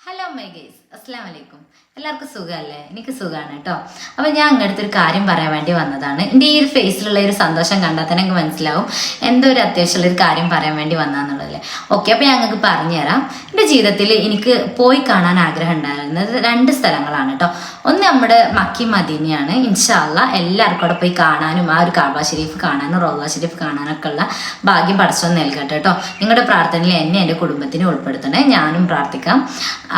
Hello my guys അസ്സാം വലൈക്കും എല്ലാവർക്കും സുഖമല്ലേ? എനിക്ക് സുഖമാണ് കേട്ടോ. അപ്പം ഞാൻ അങ്ങടുത്ത് ഒരു കാര്യം പറയാൻ വേണ്ടി വന്നതാണ്. എന്റെ ഈ ഒരു ഫേസിലുള്ള ഒരു സന്തോഷം കണ്ടാൽ തന്നെ എനിക്ക് മനസ്സിലാവും എന്തോ ഒരു അത്യാവശ്യമുള്ള ഒരു കാര്യം പറയാൻ വേണ്ടി വന്നാന്നുള്ളതല്ലേ ഓക്കെ അപ്പോൾ ഞങ്ങൾക്ക് പറഞ്ഞുതരാം എന്റെ ജീവിതത്തിൽ എനിക്ക് പോയി കാണാൻ ആഗ്രഹം ഉണ്ടായിരുന്നത് രണ്ട് സ്ഥലങ്ങളാണ് കേട്ടോ. ഒന്ന് നമ്മുടെ മക്കി മദീനയാണ്. ഇൻഷാല്ല എല്ലാവർക്കും അവിടെ പോയി കാണാനും ആ ഒരു കാബ ഷെരീഫ് കാണാനും റോബ ഷെരീഫ് കാണാനൊക്കെ ഉള്ള ഭാഗ്യം പഠിച്ചോ നൽകട്ടെ കേട്ടോ. നിങ്ങളുടെ പ്രാർത്ഥനയിൽ എന്നെ എന്റെ കുടുംബത്തിനെ ഉൾപ്പെടുത്തണേ. ഞാനും പ്രാർത്ഥിക്കാം.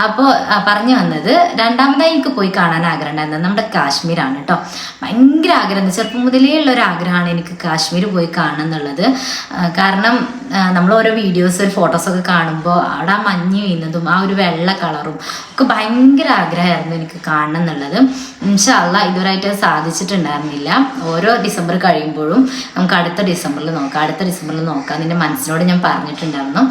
അപ്പോൾ പറഞ്ഞു വന്നത് രണ്ടാമതായി എനിക്ക് പോയി കാണാൻ ആഗ്രഹം ഉണ്ടായിരുന്നത് നമ്മുടെ കാശ്മീരാണ് കേട്ടോ. ഭയങ്കര ആഗ്രഹം. ചെറുപ്പം മുതലേ ഉള്ള ഒരു ആഗ്രഹമാണ് എനിക്ക് കാശ്മീർ പോയി കാണണം എന്നുള്ളത് കാരണം നമ്മൾ ഓരോ വീഡിയോസ് ഫോട്ടോസൊക്കെ കാണുമ്പോൾ അവിടെ ആ മഞ്ഞ് വീഴുന്നതും ആ ഒരു വെള്ള കളറും ഒക്കെ ഭയങ്കര ആഗ്രഹമായിരുന്നു എനിക്ക് കാണണം എന്നുള്ളത് ഇൻഷല്ല ഇതുവരായിട്ട് സാധിച്ചിട്ടുണ്ടായിരുന്നില്ല. ഓരോ ഡിസംബർ കഴിയുമ്പോഴും നമുക്ക് അടുത്ത ഡിസംബറിൽ നോക്കാം. അടുത്ത ഡിസംബറിൽ നോക്കാം നിന്റെ മനസ്സിനോട് ഞാൻ പറഞ്ഞിട്ടുണ്ടായിരുന്നു.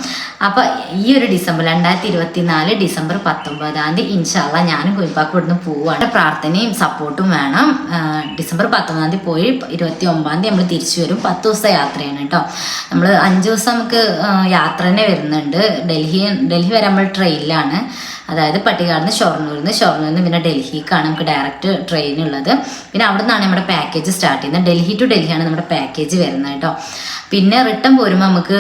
അപ്പോൾ ഈ ഒരു ഡിസംബർ രണ്ടായിരത്തി ഇരുപത്തി നാല് ഡിസംബർ പത്തൊമ്പതാം തീയതി ഇൻഷാല്ല ഞാനും കുയിപ്പാക്ക് ഇവിടുന്ന് പോവാണ്. പ്രാർത്ഥനയും സപ്പോർട്ടും വേണം. ഡിസംബർ പത്തൊമ്പതാം തീയതി പോയി ഇരുപത്തി ഒമ്പതാം തീയതി നമ്മൾ തിരിച്ചു വരും. പത്ത് ദിവസത്തെ യാത്രയാണ് കേട്ടോ നമ്മൾ അഞ്ച് ദിവസം നമുക്ക് യാത്ര തന്നെ വരുന്നുണ്ട്. ഡൽഹി ഡൽഹി വരെ നമ്മൾ ട്രെയിനിലാണ് അതായത് പട്ടികാട് നിന്ന് ഷൊർണൂരിൽ നിന്ന് ഷൊർണൂരിൽ നിന്ന് പിന്നെ ഡൽഹിക്കാണ് നമുക്ക് ഡയറക്റ്റ് ട്രെയിൻ ഉള്ളത്. പിന്നെ അവിടെ നിന്നാണ് നമ്മുടെ പാക്കേജ് സ്റ്റാർട്ട് ചെയ്യുന്നത്. ഡൽഹി ടു ഡൽഹിയാണ് നമ്മുടെ പാക്കേജ് വരുന്നത് കേട്ടോ പിന്നെ റിട്ടേൺ പോരുമ്പോൾ നമുക്ക്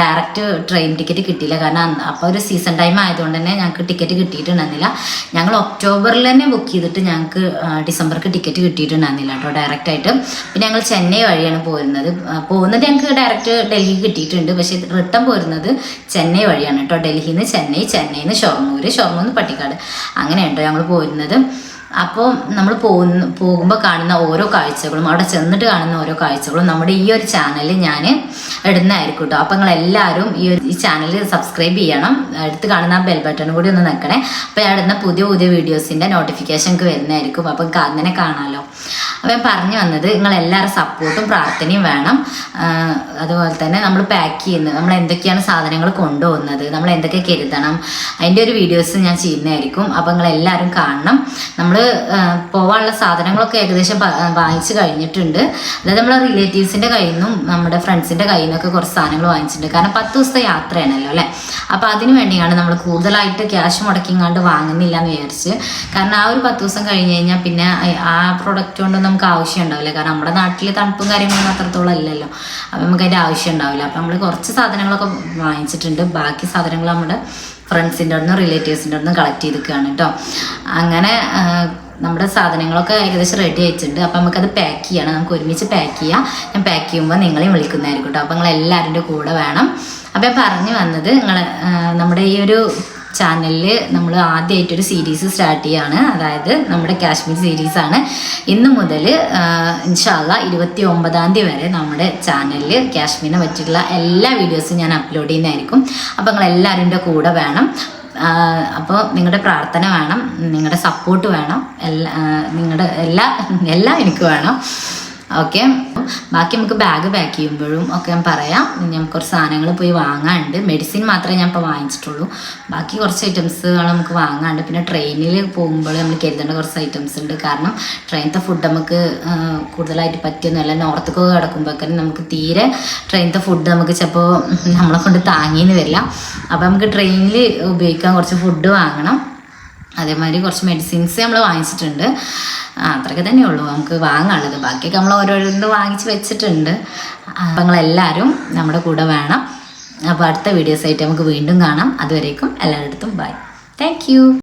ഡയറക്റ്റ് ട്രെയിൻ ടിക്കറ്റ് കിട്ടിയില്ല. കാരണം അപ്പോൾ ഒരു സീസൺ ടൈം ആയതുകൊണ്ട് തന്നെ ഞങ്ങൾക്ക് ടിക്കറ്റ് കിട്ടിയിട്ടുണ്ടായിരുന്നില്ല. ഞങ്ങൾ ഒക്ടോബറിൽ തന്നെ ബുക്ക് ചെയ്തിട്ട് ഞങ്ങൾക്ക് ഡിസംബർക്ക് ടിക്കറ്റ് കിട്ടിയിട്ടുണ്ടായിരുന്നില്ല കേട്ടോ ഡയറക്റ്റ് ആയിട്ട്. പിന്നെ ഞങ്ങൾ ചെന്നൈ വഴിയാണ് പോരുന്നത്. പോകുന്നത് ഞങ്ങൾക്ക് ഡയറക്റ്റ് ഡൽഹി കിട്ടിയിട്ടുണ്ട്. പക്ഷേ റിട്ടേൺ പോരുന്നത് ചെന്നൈ വഴിയാണ് കേട്ടോ. ഡൽഹിയിൽ നിന്ന് ചെന്നൈ ചെന്നൈയിൽ നിന്ന് ഷൊർണൂർ ഷൊർണൂർ പട്ടിക്കാട്. അങ്ങനെയാണ് കേട്ടോ ഞങ്ങൾ പോരുന്നത്. അപ്പോൾ നമ്മൾ പോകുന്ന പോകുമ്പോൾ കാണുന്ന ഓരോ കാഴ്ചകളും അവിടെ ചെന്നിട്ട് കാണുന്ന ഓരോ കാഴ്ചകളും നമ്മുടെ ഈ ഒരു ചാനലിൽ ഞാൻ ഇടുന്നതായിരിക്കും കേട്ടോ അപ്പോൾ നിങ്ങൾ എല്ലാവരും ഈ ഒരു ഈ ചാനൽ സബ്സ്ക്രൈബ് ചെയ്യണം. അടുത്ത് കാണുന്ന ആ ബെൽ ബട്ടൺ കൂടി ഒന്ന് നിൽക്കണേ. അപ്പോൾ ഞാൻ ഇടുന്ന പുതിയ പുതിയ വീഡിയോസിന്റെ നോട്ടിഫിക്കേഷൻ ഒക്കെ വരുന്നതായിരിക്കും. അപ്പം അങ്ങനെ കാണാമല്ലോ അപ്പോൾ ഞാൻ പറഞ്ഞു വന്നത് നിങ്ങൾ എല്ലാവരും സപ്പോർട്ടും പ്രാർത്ഥനയും വേണം. അതുപോലെ തന്നെ നമ്മൾ പാക്ക് ചെയ്യുന്നത് നമ്മൾ എന്തൊക്കെയാണ് സാധനങ്ങൾ കൊണ്ടുപോകുന്നത് നമ്മൾ എന്തൊക്കെ കരുതണം അതിന്റെ ഒരു വീഡിയോസ് ഞാൻ ചെയ്യുന്നതായിരിക്കും. അപ്പോൾ നിങ്ങൾ എല്ലാവരും കാണണം. നമ്മൾ പോകാനുള്ള സാധനങ്ങളൊക്കെ ഏകദേശം വാങ്ങിച്ചു കഴിഞ്ഞിട്ടുണ്ട്. അതായത് നമ്മളെ റിലേറ്റീവ്സിന്റെ കയ്യിൽ നിന്നും നമ്മുടെ ഫ്രണ്ട്സിന്റെ കയ്യിൽ നിന്നൊക്കെ കുറച്ച് സാധനങ്ങൾ വാങ്ങിച്ചിട്ടുണ്ട്. കാരണം പത്ത് ദിവസത്തെ യാത്രയാണല്ലോ അല്ലേ? അപ്പോൾ അതിന് വേണ്ടിയാണ് നമ്മൾ കൂടുതലായിട്ട് ക്യാഷ് മുടക്കിങ്ങാണ്ട് വാങ്ങുന്നില്ല എന്ന് വിചാരിച്ച്. കാരണം ആ ഒരു പത്ത് ദിവസം കഴിഞ്ഞ് കഴിഞ്ഞാൽ പിന്നെ ആ- പ്രൊഡക്റ്റ് കൊണ്ട് നമുക്ക് ആവശ്യം ഉണ്ടാവില്ല. കാരണം നമ്മുടെ നാട്ടിൽ തണുപ്പും കാര്യങ്ങളൊന്നും അത്രത്തോളം ഇല്ലല്ലോ. അപ്പം നമുക്ക് അതിന്റെ ആവശ്യം ഉണ്ടാവില്ല. അപ്പം നമ്മൾ കുറച്ച് സാധനങ്ങളൊക്കെ വാങ്ങിച്ചിട്ടുണ്ട്. ബാക്കി സാധനങ്ങൾ നമ്മുടെ ഫ്രണ്ട്സിന്റെ അവിടെ നിന്ന് റിലേറ്റീവ്സിന്റെ അവിടെ കളക്ട് ചെയ്തിരിക്കുകയാണ് കേട്ടോ അങ്ങനെ നമ്മുടെ സാധനങ്ങളൊക്കെ ഏകദേശം റെഡി ആയിട്ടുണ്ട്. അപ്പം നമുക്കത് പാക്ക് ചെയ്യണം. നമുക്ക് ഒരുമിച്ച് പാക്ക് ചെയ്യാം. ഞാൻ പാക്ക് ചെയ്യുമ്പോൾ നിങ്ങളെയും വിളിക്കുന്നതായിരിക്കും കേട്ടോ അപ്പം നിങ്ങൾ കൂടെ വേണം. അപ്പം പറഞ്ഞു വന്നത് നിങ്ങൾ നമ്മുടെ ഈ ഒരു ചാനലിൽ നമ്മൾ ആദ്യമായിട്ടൊരു സീരീസ് സ്റ്റാർട്ട് ചെയ്യാണ്. അതായത് നമ്മുടെ കാശ്മീർ സീരീസാണ് ഇന്ന് മുതൽ ഇൻഷാല്ല ഇരുപത്തി ഒമ്പതാം തീയതി വരെ നമ്മുടെ ചാനലിൽ കാശ്മീരിനെ പറ്റിയിട്ടുള്ള എല്ലാ വീഡിയോസും ഞാൻ അപ്ലോഡ് ചെയ്യുന്നതായിരിക്കും. അപ്പോൾ നിങ്ങൾ എല്ലാവരുടെ കൂടെ വേണം. അപ്പോൾ നിങ്ങളുടെ പ്രാർത്ഥന വേണം. നിങ്ങളുടെ സപ്പോർട്ട് വേണം. എല്ലാ നിങ്ങളുടെ എല്ലാ എല്ലാം എനിക്ക് വേണം. ഓക്കെ ബാക്കി നമുക്ക് ബാഗ് പാക്ക് ചെയ്യുമ്പോഴും ഒക്കെ ഞാൻ പറയാം. നമുക്ക് കുറച്ച് സാധനങ്ങൾ പോയി വാങ്ങാനുണ്ട്. മെഡിസിൻ മാത്രമേ ഞാൻ ഇപ്പോൾ വാങ്ങിച്ചിട്ടുള്ളൂ. ബാക്കി കുറച്ച് ഐറ്റംസുകൾ നമുക്ക് വാങ്ങാനുണ്ട്. പിന്നെ ട്രെയിനിൽ പോകുമ്പോൾ നമ്മൾ കരുതേണ്ട കുറച്ച് ഐറ്റംസ് ഉണ്ട്. കാരണം ട്രെയിനത്തെ ഫുഡ് നമുക്ക് കൂടുതലായിട്ട് പറ്റിയൊന്നുമല്ല നോർത്തേക്ക് കിടക്കുമ്പോഴൊക്കെ നമുക്ക് തീരെ ട്രെയിനത്തെ ഫുഡ് നമുക്ക് ചിലപ്പോൾ നമ്മളെ കൊണ്ട് താങ്ങിയെന്ന് വരില്ല. അപ്പോൾ നമുക്ക് ട്രെയിനിൽ ഉപയോഗിക്കാൻ കുറച്ച് ഫുഡ് വാങ്ങണം. അതേമാതിരി കുറച്ച് മെഡിസിൻസ് നമ്മൾ വാങ്ങിച്ചിട്ടുണ്ട്. അത്രയൊക്കെ തന്നെ ഉള്ളൂ. നമുക്ക് വാങ്ങാനുള്ളത്. ബാക്കിയൊക്കെ നമ്മൾ ഓരോരുത്തരും വാങ്ങിച്ച് വെച്ചിട്ടുണ്ട്. അപ്പം നിങ്ങളെല്ലാവരും നമ്മുടെ കൂടെ വേണം. അപ്പോൾ അടുത്ത വീഡിയോസായിട്ട് നമുക്ക് വീണ്ടും കാണാം. അതുവരേക്കും എല്ലാവരുടെ അടുത്തും ബൈ താങ്ക്